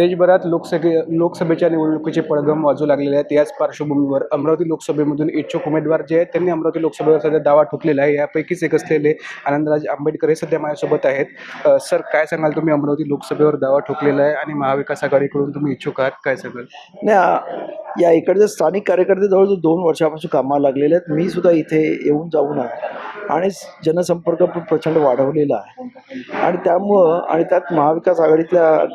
देशभरात लोकसभे लोकसभेच्या निवडणुकीचे पडघम वाजू लागलेले आहेत याच पार्श्वभूमीवर अमरावती लोकसभेमधून इच्छुक उमेदवार जे आहेत त्यांनी अमरावती लोकसभेवर सध्या दावा ठोकलेला आहे. यापैकीच एक असलेले आनंदराज आंबेडकर हे सध्या माझ्यासोबत आहेत. सर काय सांगाल तुम्ही? अमरावती लोकसभेवर दावा ठोकलेला आहे आणि महाविकास आघाडीकडून तुम्ही इच्छुक आहात. काय सांगाल? नाही या इकडचे स्थानिक कार्यकर्ते जवळजवळ दोन वर्षापासून कामाला लागलेले आहेत. मी सुद्धा इथे येऊन जाऊन आहे आणि जनसंपर्क पण प्रचंड वाढवलेला आहे. आणि त्यामुळं आणि त्यात महाविकास आघाडीतल्या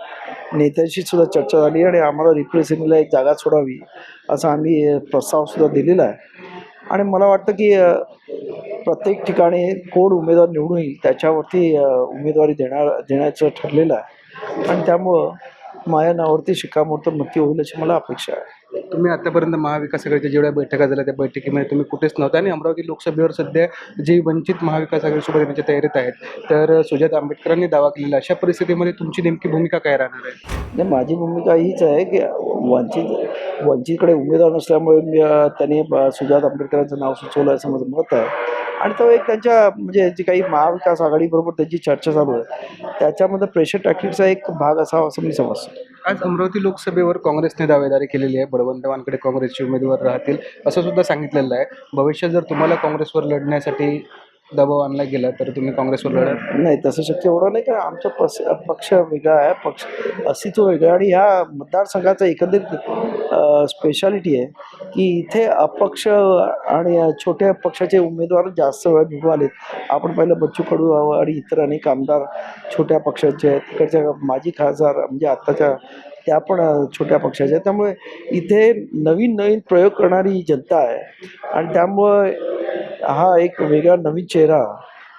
नेत्यांशी सुद्धा चर्चा झाली आणि आम्हाला रिप्रेझेंटिंगला एक जागा सोडावी असा आम्ही प्रस्तावसुद्धा प्रस्ताव सुद्धा दिलेला आहे. आणि मला वाटतं की प्रत्येक ठिकाणी कोण उमेदवार निवडून येईल त्याच्यावरती उमेदवारी देणार देण्याचं ठरलेलं आहे. आणि त्यामुळं माझ्या नावावरती शिक्कामोर्तब नक्की होईल अशी मला अपेक्षा आहे. तुम्ही आतापर्यंत महाविकास आघाडीच्या जेवढ्या बैठका झाल्या त्या बैठकीमध्ये तुम्ही कुठेच नव्हता. आणि अमरावती लोकसभेवर सध्या जी वंचित महाविकास आघाडीसोबत येण्याच्या तयारीत आहेत तर सुजात आंबेडकरांनी दावा केलेला अशा परिस्थितीमध्ये तुमची नेमकी भूमिका काय राहणार आहे? नाही माझी भूमिका हीच आहे की वंचित वंचितकडे उमेदवार नसल्यामुळे मी त्यांनी सुजात आंबेडकरांचं नाव सुचवलं असं माझं मत आहे. आणि तो एक त्यांच्या म्हणजे जी काही महाविकास आघाडीबरोबर त्यांची चर्चा चालू आहे त्याच्यामध्ये प्रेशर टॅक्टिकचा एक भाग असावा असं मी समजतो. आज अमरावती लोकसभेवर काँग्रेसने दावेदारी केलेली आहे. बळवंत वानकडे काँग्रेसचे उमेदवार राहतील असं सुद्धा सांगितलेलं आहे. भविष्यात जर तुम्हाला काँग्रेसवर लढण्यासाठी दबाव आणला गेला तर तुम्ही काँग्रेसवर लढा? नाही तसं शक्य एवढं नाही कारण आमचा पस पक्ष वेगळा आहे. पक्ष अस्तित्व वेगळं आणि ह्या मतदारसंघाचा एकंदरीत स्पेशालिटी आहे की इथे अपक्ष आणि छोट्या पक्षाचे उमेदवार जास्त वेळ निवडून आलेत. आपण पहिलं बच्चू कडू आणि इतर अनेक आमदार छोट्या पक्षाचे आहेत. तिकडच्या माजी खासदार म्हणजे आत्ताच्या त्या पण छोट्या पक्षाच्या आहेत. त्यामुळे इथे नवीन नवीन प्रयोग करणारी जनता आहे. आणि त्यामुळं हा एक वेगळा नवीन चेहरा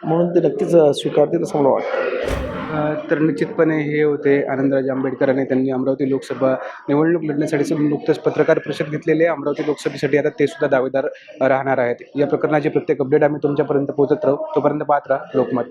म्हणून ते नक्कीच स्वीकारतील असं मला वाटतं. तर निश्चितपणे हे होते आनंदराज आंबेडकर आणि त्यांनी अमरावती लोकसभा निवडणूक लढण्यासाठी नुकतंच पत्रकार परिषद घेतलेली आहे. अमरावती लोकसभेसाठी आता ते सुद्धा दावेदार राहणार आहेत. या प्रकरणाचे प्रत्येक अपडेट आम्ही तुमच्यापर्यंत पोहोचत राहू. तोपर्यंत पाहत राहा लोकमत.